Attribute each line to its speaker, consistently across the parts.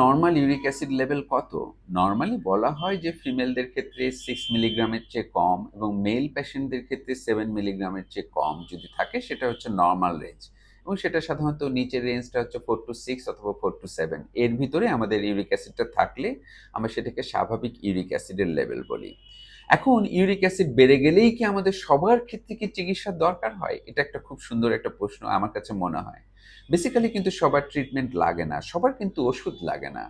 Speaker 1: Normal uric acid level কত? Normally বলা হয় যে ফিমেলদের ক্ষেত্রে সিক্স মিলিগ্রামের চেয়ে কম এবং মেল পেশেন্টদের ক্ষেত্রে সেভেন মিলিগ্রামের চেয়ে কম যদি থাকে, সেটা হচ্ছে নর্মাল রেঞ্জ এবং সেটা সাধারণত নিচের রেঞ্জটা হচ্ছে ফোর টু সিক্স অথবা ফোর টু সেভেন এর ভিতরে আমাদের ইউরিক অ্যাসিডটা থাকলে আমরা সেটাকে স্বাভাবিক ইউরিক অ্যাসিডের লেভেল বলি। এখন ইউরিক অ্যাসিড বেড়ে গেলেই কি আমাদের সবার ক্ষেত্রে কি চিকিৎসার দরকার হয়? এটা একটা খুব সুন্দর একটা প্রশ্ন আমার কাছে মনে হয়। বেসিক্যালি কিন্তু সবার ট্রিটমেন্ট লাগে না, সবার কিন্তু ওষুধ লাগে না।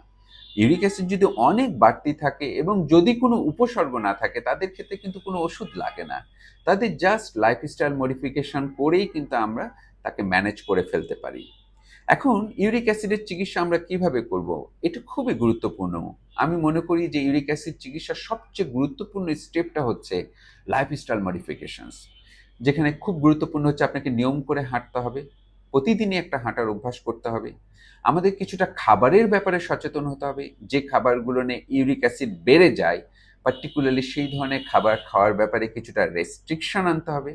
Speaker 1: ইউরিক অ্যাসিড যদি অনেক বাড়তি থাকে এবং যদি কোনো উপসর্গ না থাকে, তাদের ক্ষেত্রে কিন্তু কোনো ওষুধ লাগে না। তাদের জাস্ট লাইফস্টাইল মডিফিকেশন করেই কিন্তু আমরা তাকে ম্যানেজ করে ফেলতে পারি। এখন ইউরিক অ্যাসিডের চিকিৎসা আমরা কীভাবে করব? এটা খুবই গুরুত্বপূর্ণ। আমি মনে করি যে ইউরিক অ্যাসিড চিকিৎসার সবচেয়ে গুরুত্বপূর্ণ স্টেপটা হচ্ছে লাইফস্টাইল মডিফিকেশনস যেখানে খুব গুরুত্বপূর্ণ হচ্ছে আপনাকে নিয়ম করে হাঁটতে হবে, প্রতিদিনই একটা হাঁটার অভ্যাস করতে হবে, আমাদের কিছুটা খাবারের ব্যাপারে সচেতন হতে হবে, যে খাবারগুলো নিয়ে ইউরিক অ্যাসিড বেড়ে যায় পার্টিকুলারলি সেই ধরনের খাবার খাওয়ার ব্যাপারে কিছুটা রেস্ট্রিকশন আনতে হবে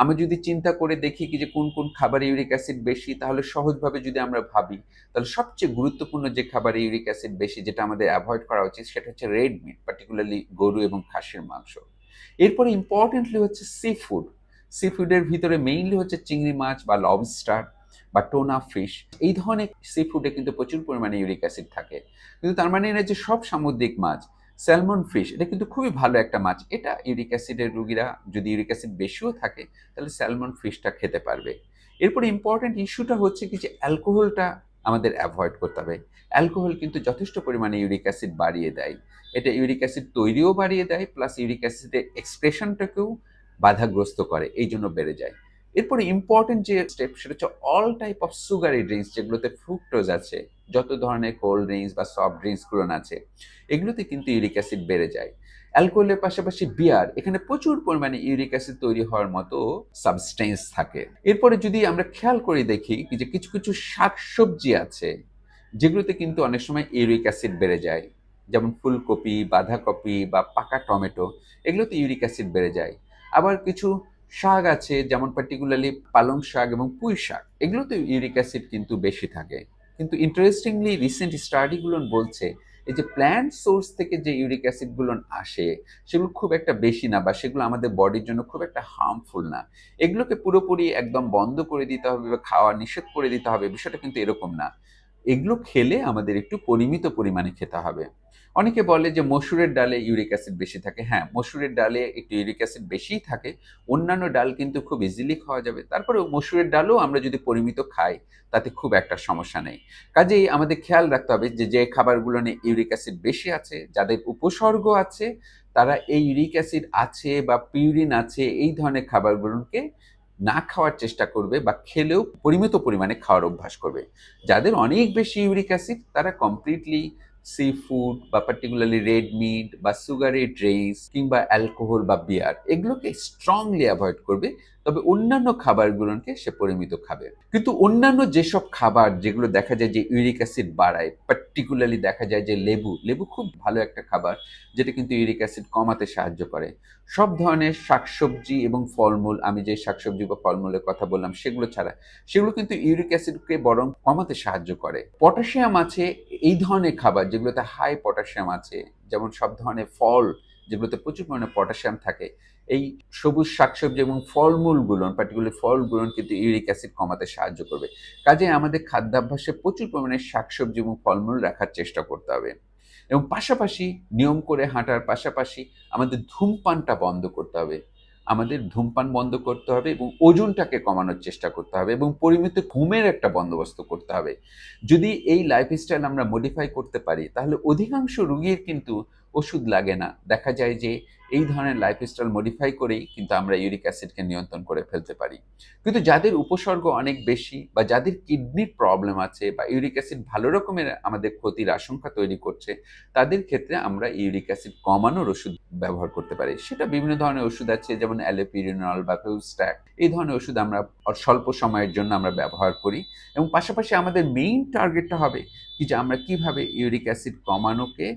Speaker 1: আমরা যদি চিন্তা করে দেখি কি যে কোন কোন খাবারে ইউরিক অ্যাসিড বেশি, তাহলে সহজভাবে যদি আমরা ভাবি, তাহলে সবচেয়ে গুরুত্বপূর্ণ যে খাবারে ইউরিক অ্যাসিড বেশি যেটা আমাদের অ্যাভয়েড করা উচিত, সেটা হচ্ছে রেড মিট পার্টিকুলারলি গরু এবং খাসির মাংস। এরপরে ইম্পর্টেন্টলি হচ্ছে সি ফুড সি ফুডের ভিতরে মেইনলি হচ্ছে চিংড়ি মাছ বা লবস্টার বা টোনা ফিশ এই ধরনের সি ফুডে কিন্তু প্রচুর পরিমাণে ইউরিক অ্যাসিড থাকে। কিন্তু তার মানে না যে সব সামুদ্রিক মাছ স্যালমন ফিশ, এটা কিন্তু খুবই ভালো একটা মাছ। এটা ইউরিক অ্যাসিডের রুগীরা যদি ইউরিক অ্যাসিড বেশিও থাকে, তাহলে স্যালমন ফিশটা খেতে পারবে। এরপরে ইম্পর্টেন্ট ইস্যুটা হচ্ছে কি যে অ্যালকোহলটা আমাদের অ্যাভয়েড করতে হবে। অ্যালকোহল কিন্তু যথেষ্ট পরিমাণে ইউরিক অ্যাসিড বাড়িয়ে দেয়। এটা ইউরিক অ্যাসিড তৈরিও বাড়িয়ে দেয় প্লাস ইউরিক অ্যাসিডের এক্সপ্রেশনটাকেও বাধাগ্রস্ত করে, এই জন্য বেড়ে যায়। এরপরে ইম্পর্টেন্ট যে স্টেপ সেটা হচ্ছে all type of sugary drinks যেগুলোতে ফ্রুক্টোজ আছে যত ধরনের কোল্ড ড্রিঙ্কস বা সফট ড্রিঙ্কসগুলো আছে, এগুলোতে কিন্তু ইউরিক অ্যাসিড বেড়ে যায়। অ্যালকোহলের পাশাপাশি বিয়ার এখানে প্রচুর পরিমাণে ইউরিক অ্যাসিড তৈরি হওয়ার মতো সাবস্টেন্স থাকে। এরপরে যদি আমরা খেয়াল করে দেখি যে কিছু কিছু শাকসবজি আছে, যেগুলোতে কিন্তু অনেক সময় ইউরিক অ্যাসিড বেড়ে যায়। যেমন ফুলকপি, বাঁধাকপি বা পাকা টমেটো, এগুলোতে ইউরিক অ্যাসিড বেড়ে যায়। আবার কিছু শাক আছে, যেমন পার্টিকুলারলি পালং শাক এবং পুঁই শাক এগুলোতে ইউরিক অ্যাসিড কিন্তু বেশি থাকে। কিন্তু ইন্টারেস্টিংলি রিসেন্ট স্টাডিগুলো বলছে, এই যে প্ল্যান্ট সোর্স থেকে যে ইউরিক অ্যাসিডগুলো আসে, সেগুলো খুব একটা বেশি না বা সেগুলো আমাদের বডির জন্য খুব একটা হার্মফুল না। এগুলোকে পুরোপুরি একদম বন্ধ করে দিতে হবে বা খাওয়া নিষেধ করে দিতে হবে, বিষয়টা কিন্তু এরকম না। এগুলো খেলে আমাদের একটু পরিমিত পরিমাণে খেতে হবে। অনেকে বলে যে মসুরের ডালে ইউরিক অ্যাসিড বেশি থাকে। হ্যাঁ মসুরের ডালে একটু ইউরিক অ্যাসিড বেশিই থাকে। অন্যান্য ডাল কিন্তু খুব ইজিলি খাওয়া যাবে। তারপরে মসুরের ডালও আমরা যদি পরিমিত খাই, তাতে খুব একটা সমস্যা নেই। কাজেই আমাদের খেয়াল রাখতে হবে যে যে খাবারগুলো নিয়ে ইউরিক অ্যাসিড বেশি আছে, যাদের উপসর্গ আছে, তারা এই ইউরিক অ্যাসিড আছে বা পিউরিন আছে, এই ধরনের খাবারগুলোকে না খাওয়ার চেষ্টা করবে বা খেলেও পরিমিত পরিমাণে খাওয়ার অভ্যাস করবে। যাদের অনেক বেশি ইউরিক অ্যাসিড, তারা কমপ্লিটলি সি ফুড বা পার্টিকুলারলি রেড মিট বা সুগারি ড্রিঙ্কস কিংবা অ্যালকোহল বা বিয়ার এগুলোকে স্ট্রংলি অ্যাভয়েড করবে। তবে অন্যান্য খাবারগুলোকে সে পরিমিত খাবে। কিন্তু অন্যান্য যেসব খাবার যেগুলো দেখা যায় যে ইউরিক অ্যাসিড বাড়ায় পার্টিকুলারলি দেখা যায় যে লেবু লেবু খুব ভালো একটা খাবার যেটা কিন্তু ইউরিক অ্যাসিড কমাতে সাহায্য করে। সব ধরনের শাকসবজি এবং ফলমূল, আমি যে শাকসবজি বা ফলমূলের কথা বললাম সেগুলো ছাড়া, সেগুলো কিন্তু ইউরিক অ্যাসিডকে বরং কমাতে সাহায্য করে। পটাশিয়াম আছে এই ধরনের খাবার যেগুলোতে হাই পটাশিয়াম আছে, যেমন সব ধরনের ফল, যেগুলোতে প্রচুর পরিমাণে পটাশিয়াম থাকে, এই সবুজ শাকসবজি এবং ফলমূলগুলো পার্টিকুলার ফলগুলো কিন্তু ইউরিক অ্যাসিড কমাতে সাহায্য করবে। কাজে আমাদের খাদ্যাভ্যাসে প্রচুর পরিমাণে শাকসবজি এবং ফলমূল রাখার চেষ্টা করতে হবে। এবং পাশাপাশি নিয়ম করে হাঁটার পাশাপাশি আমাদের ধূমপানটা বন্ধ করতে হবে। আমাদের ধূমপান বন্ধ করতে হবে এবং ওজনটাকে কমানোর চেষ্টা করতে হবে এবং পরিমিত ঘুমের একটা বন্দোবস্ত করতে হবে। যদি এই লাইফস্টাইল আমরা মডিফাই করতে পারি, তাহলে অধিকাংশ রুগীর কিন্তু ওষুধ লাগে না। দেখা যায় যে এই ধরনের লাইফস্টাইল মডিফাই করেই কিন্তু আমরা ইউরিক অ্যাসিডকে নিয়ন্ত্রণ করে ফেলতে পারি। কিন্তু যাদের উপসর্গ অনেক বেশি বা যাদের কিডনির প্রবলেম আছে বা ইউরিক অ্যাসিড ভালো রকমের আমাদের ক্ষতির আশঙ্কা তৈরি করছে, তাদের ক্ষেত্রে আমরা ইউরিক অ্যাসিড কমানোর ওষুধ ব্যবহার করতে পারি। সেটা বিভিন্ন ধরনের ওষুধ আছে, যেমন অ্যালোপিরিনল বা ফেউস্ট্যাক এই ধরনের ওষুধ আমরা স্বল্প সময়ের জন্য আমরা ব্যবহার করি এবং পাশাপাশি আমাদের মেইন টার্গেটটা হবে কি যে আমরা কীভাবে ইউরিক অ্যাসিড কমানোকে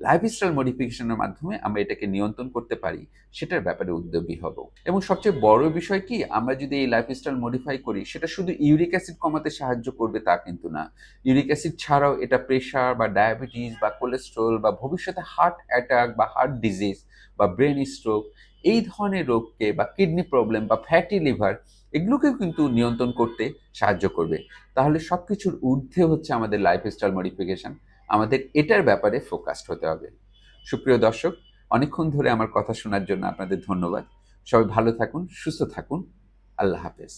Speaker 1: লাইফস্টাইল মডিফিকেশনের মাধ্যমে আমরা এটাকে নিয়ন্ত্রণ করতে পারি, সেটার ব্যাপারে উদ্যোগী হব। এবং সবচেয়ে বড় বিষয় কি, আমরা যদি এই লাইফস্টাইল মডিফাই করি, সেটা শুধু ইউরিক অ্যাসিড কমাতে সাহায্য করবে তা কিন্তু না। ইউরিক অ্যাসিড ছাড়াও এটা প্রেশার বা ডায়াবেটিস বা কোলেস্ট্রল বা ভবিষ্যতে হার্ট অ্যাটাক বা হার্ট ডিজিজ বা ব্রেন স্ট্রোক এই ধরনের রোগকে বা কিডনি প্রবলেম বা ফ্যাটি লিভার এগুলোকেও কিন্তু নিয়ন্ত্রণ করতে সাহায্য করবে। তাহলে সব কিছুর ঊর্ধ্বে হচ্ছে আমাদের লাইফস্টাইল মডিফিকেশন আমাদের এটার ব্যাপারে ফোকাসড হতে হবে। সুপ্রিয় দর্শক, অনেকক্ষণ ধরে আমার কথা শোনার জন্য আপনাদের ধন্যবাদ। সবাই ভালো থাকুন, সুস্থ থাকুন। আল্লাহ হাফেজ।